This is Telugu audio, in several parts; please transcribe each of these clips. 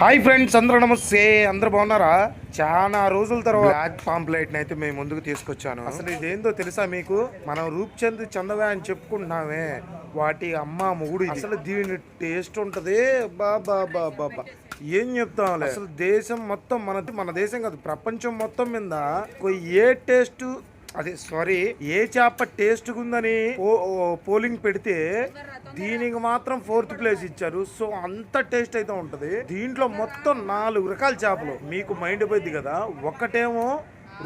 హాయ్ ఫ్రెండ్స్ అందరూ నమస్తే. అందరూ బాగున్నారా? చాలా రోజుల తర్వాత బ్లాక్ పాంప్లెట్ అయితే మేము ముందుకు తీసుకొచ్చాను. అసలు ఇదేందో తెలుసా మీకు? మనం రూప్చంద్ చందవే అని చెప్పుకుంటున్నామే. వాటి అమ్మ మొగుడు ఇది. అసలు దీని టేస్ట్ ఉంటది. బాబా బాబా బా ఏం చెప్తాం అసలు దేశం మొత్తం మన మన దేశం కాదు ప్రపంచం మొత్తం మీద ఏ టేస్ట్ అది సారీ ఏ చేప టేస్ట్ ఉందని ఓ పోలింగ్ పెడితే దీనికి మాత్రం ఫోర్త్ ప్లేస్ ఇచ్చారు. సో అంత టేస్ట్ అయితే ఉంటది. దీంట్లో మొత్తం నాలుగు రకాల చేపలు. మీకు మైండ్ పోయింది కదా ఒకటేమో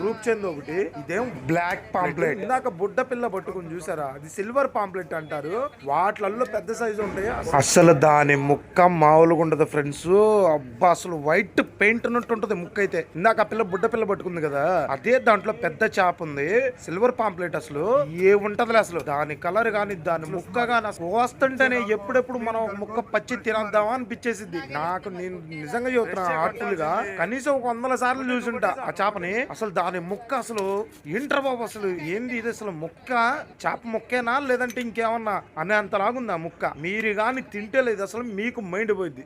రూప్చంద్ ఒకటి. ఇదేం బ్లాక్ పాంప్లెట్. ఇందాక బుడ్డ పిల్ల పట్టుకుని చూసారా? అది సిల్వర్ పాంప్లెట్ అంటారు. వాటిలలో పెద్ద సైజు ఉంటాయి. అసలు దాని ముక్క మామూలుగా ఉండదు ఫ్రెండ్స్. అబ్బా అసలు వైట్ పెయింట్ ఉన్నట్టు ఉంటది ముక్క అయితే. ఇందాక ఆ పిల్ల బుడ్డ పిల్ల పట్టుకుంది కదా. అదే దాంట్లో పెద్ద చేప ఉంది. సిల్వర్ పాంప్లెట్ అసలు. ఏ ఉంటది అసలు. దాని కలర్ గాని దాని ముక్క గాని అసలు వస్తుంటేనే ఎప్పుడెప్పుడు మనం ఒక ముక్క పచ్చి తినేద్దామా అనిపించేసింది నాకు నేను నిజంగా చెబుతున్నా హార్ట్ఫుల్గా కనీసం ఒక వందల సార్లు చూసుంటా ఆ చేపని. అసలు దాని ముక్క అసలు ఏంట్రా బాబు అసలు ఏంది ఇది? అసలు ముక్క? చేప ముక్కేనా? లేదంటే ఇంకేమన్నా అనే అంతలాగుంది ఆ ముక్క? మీరు కానీ తింటే లేదు అసలు మీకు మైండ్ పోయింది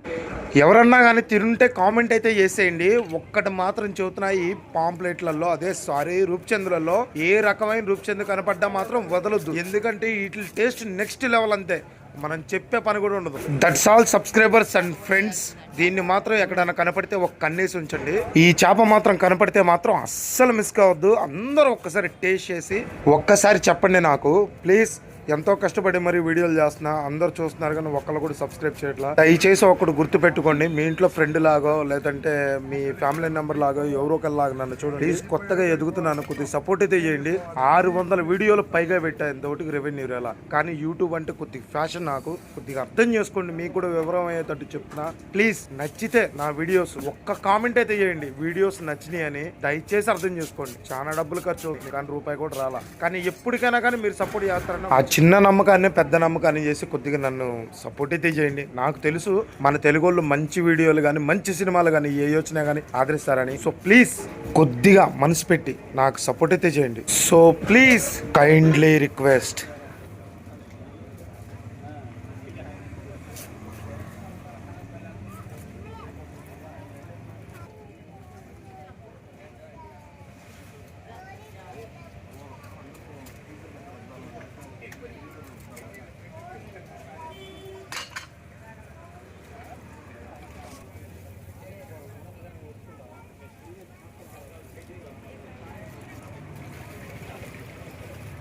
ఎవరన్నా కానీ తింటే కామెంట్ అయితే చేసేయండి. ఒక్కటి మాత్రం చెబుతున్నా ఈ పాంప్లెట్లలో అదే సారీ రూప్చంద్రులలో ఏ రకమైన రూప్చంద్ర కనపడ్డా మాత్రం వదలొద్దు. ఎందుకంటే వీటి టేస్ట్ నెక్స్ట్ లెవెల్ అంతే. మనం చెప్పే పని కూడా ఉండదు. That's all subscribers and friends దీన్ని మాత్రం ఎక్కడైనా కనపడితే ఒక కన్నేసి ఉంచండి. ఈ చేప మాత్రం కనపడితే మాత్రం అస్సలు మిస్ కావద్దు. అందరూ ఒక్కసారి టేస్ట్ చేసి ఒక్కసారి చెప్పండి నాకు. ప్లీజ్ ఎంతో కష్టపడి మరి వీడియోలు చేస్తున్నా అందరు చూస్తున్నారు కానీ ఒక్కళ్ళు కూడా సబ్స్క్రైబ్ చేయట్లా. దయచేసి ఒకటి గుర్తు పెట్టుకోండి మీ ఇంట్లో ఫ్రెండ్ లాగో లేదంటే మీ ఫ్యామిలీ నెంబర్ లాగో ఎవరో ఒకరిలాగా నన్ను చూడండి. ప్లీజ్ కొత్తగా ఎదుగుతున్నాను కొద్దిగా సపోర్ట్ అయితే చేయండి. ఆరు వందల వీడియోలు పైగా పెట్టా ఇంతవరకు రెవెన్యూ ఎలా కానీ యూట్యూబ్ అంటే కొద్దిగా ఫ్యాషన్ నాకు కొద్దిగా అర్థం చేసుకోండి మీకు కూడా వివరం అయ్యేటట్టు చెప్తున్నా. ప్లీజ్ నచ్చితే నా వీడియోస్ ఒక్క కామెంట్ అయితే చేయండి. వీడియోస్ నచ్చినాయి అని దయచేసి అర్థం చేసుకోండి. చాలా డబ్బులు ఖర్చు అవుతుంది కానీ రూపాయి కూడా రాలా. కానీ ఎప్పటికైనా కానీ మీరు సపోర్ట్ చేస్తారని చిన్న నమ్మకాన్ని పెద్ద నమ్మకాన్ని చేసి కొద్దిగా నన్ను సపోర్ట్ అయితే చేయండి. నాకు తెలుసు మన తెలుగు వాళ్ళు మంచి వీడియోలు కానీ మంచి సినిమాలు కానీ ఏ యోచన కానీ ఆదరిస్తారని. సో ప్లీజ్ కొద్దిగా మనసు పెట్టి నాకు సపోర్ట్ అయితే చేయండి. సో ప్లీజ్ కైండ్లీ రిక్వెస్ట్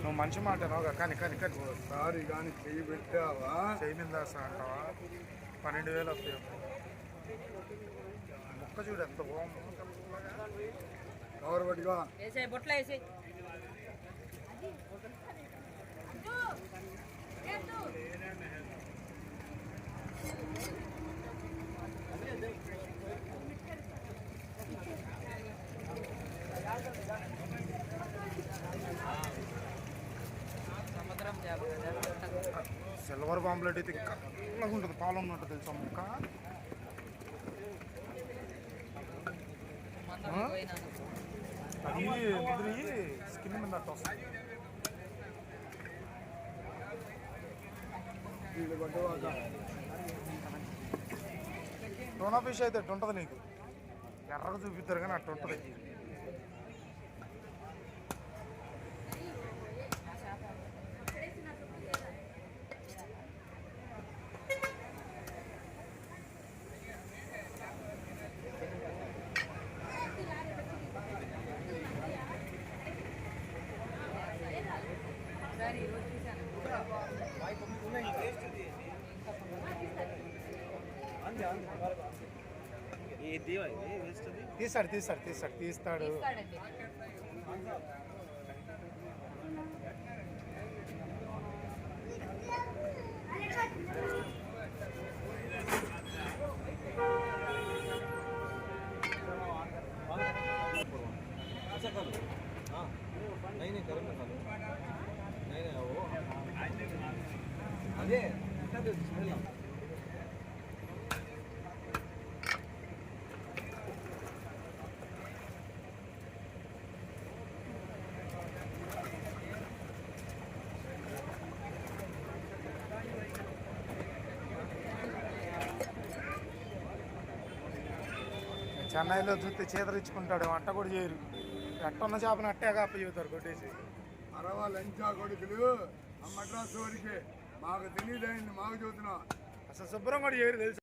నువ్వు మంచి మాట కానీ కానీ కానీ. సారి కానీ చెయ్యి పెట్టావా? చేయి మీద అంటావా? పన్నెండు వేలు వస్తాయి మొక్క చూడు ఎంత బాగుంది. కవర్ పట్టుకో. వేసే బొట్లో వేసే సముద్రం సిల్వర్ పాంప్లెట్ అయితే కళ్ళగా ఉంటుంది పాలు ఉన్నట్టు తెలుసా ముక్క అది ముదిరి స్కిన్ మీద వస్తుంది. టోనా ఫిష్ అయితే అట్టు ఉంటుంది నీకు. ఎర్రగా చూపిస్తారు కానీ అట్టు ఉంటుంది తీస్తాడు తీస్తాడు తీస్తాడు తీస్తాడు अच्छा कर लो हाँ नहीं नहीं गरम मसालो नहीं नहीं वो अरे చెన్నైలో చూస్తే చేదరించుకుంటాడు అట్ట కూడా చేయరు. ఎట్టున్న చేపను అట్టేగా అప్ప చెబుతారు కొట్టేసి. అరవా లంచా కొడుకులు? ఆ మద్రాసు వరకే. మాకు తెలియదైంది మాకు చెబుతున్నా. అసలు శుభ్రం కూడా చేయరు తెలుసు?